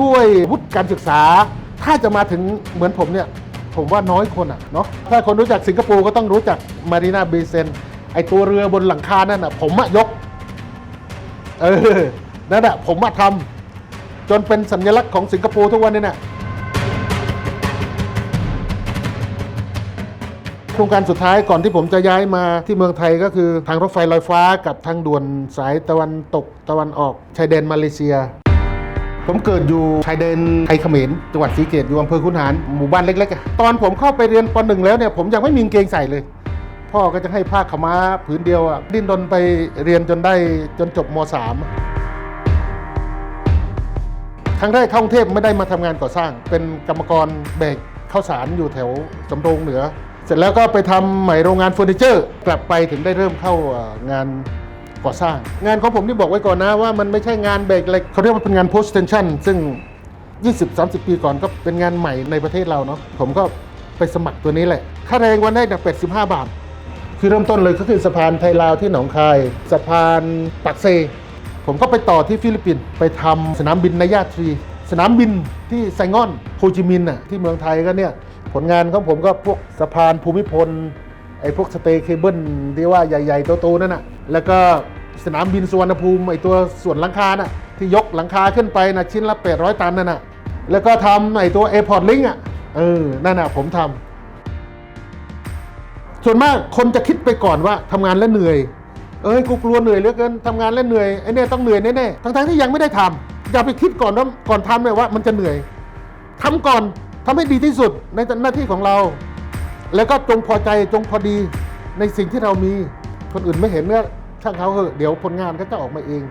ด้วยวุฒิการศึกษา ถ้าจะมาถึงเหมือนผมเนี่ยผมว่าน้อยคนอะเนาะถ้าคนรู้จักสิงคโปร์ก็ต้องรู้จักมารีนาเบเซนไอตัวเรือบนหลังคานั่นอะ ผมอะยก เออ นั่นแหะผมมาทำจนเป็นสัญลักษณ์ของสิงคโปร์ทุกวันนี้น่ะโครงการสุดท้ายก่อนที่ผมจะย้ายมาที่เมืองไทยก็คือทางรถไฟลอยฟ้ากับทางด่วนสายตะวันตกตะวันออกชายแดนมาเลเซีย ผมเกิดอยู่ชายแดนไทยเขมรจังหวัดศรีเกตอยู่อำเภอคุนหารหมู่บ้านเล็กๆอะตอนผมเข้าไปเรียนปหนึ่งแล้วเนี่ยผมยังไม่มีเกงใส่เลย พ่อก็จะให้ผ้าขม้าผืนเดียวอะดิ้นรนไปเรียนจนได้จนจบมสามครั้งแรกเข้ากรุงเทพไม่ได้มาทำงานก่อสร้าง เป็นกรรมกรแบกข้าวสารอยู่แถวสำโรงเหนือ เสร็จแล้วก็ไปทำใหม่โรงงานเฟอร์นิเจอร์ กลับไปถึงได้เริ่มเข้างาน ก่อสร้าง งานของผมที่บอกไว้ก่อนนะว่ามันไม่ใช่งานแบรกเหล็กเขาเรียกว่าเป็นงาน post tension ซึ่ง 20-30 ปีก่อนก็เป็นงานใหม่ในประเทศเราเนาะผมก็ไปสมัครตัวนี้แหละ ค่าแรงวันแรกเนี่ย85 บาท คือเริ่มต้นเลยก็คือสะพานไทยลาวที่หนองคาย สะพานปักเซ ผมก็ไปต่อที่ฟิลิปปินส์ ไปทำสนามบินในยาทรี สนามบินที่ไซงอน โฮจิมินห์น่ะที่เมืองไทยก็เนี่ย ผลงานของผมก็พวกสะพานภูมิพล ไอ้พวกสเตย์เคเบิลที่ว่าใหญ่ ๆ โตๆนั่นน่ะ แล้วก็สนามบินสุวรรณภูมิไอตัวส่วนหลังคาน่ะที่ยกหลังคาขึ้นไปนะชิ้นละ800 ตันนั่นน่ะแล้วก็ทำไอตัว Airport Link อะเออนั่นน่ะผมทำส่วนมากคนจะคิดไปก่อนว่าทำงานแล้วเหนื่อยเอ้ยกูกลัวเหนื่อยเหลือเกินทำงานแล้วเหนื่อยไอ้เนี่ยต้องเหนื่อยแน่ๆทั้งๆที่ยังไม่ได้ทำอย่าไปคิดก่อนว่าก่อนทำเลยว่ามันจะเหนื่อยทำก่อนทำให้ดีที่สุดในหน้าที่ของเรา แล้วก็จงพอใจจงพอดีในสิ่งที่เรามี คนอื่นไม่เห็นเนี่ยช่างเขาเหอะเดี๋ยวผลงานก็จะออกมาเอง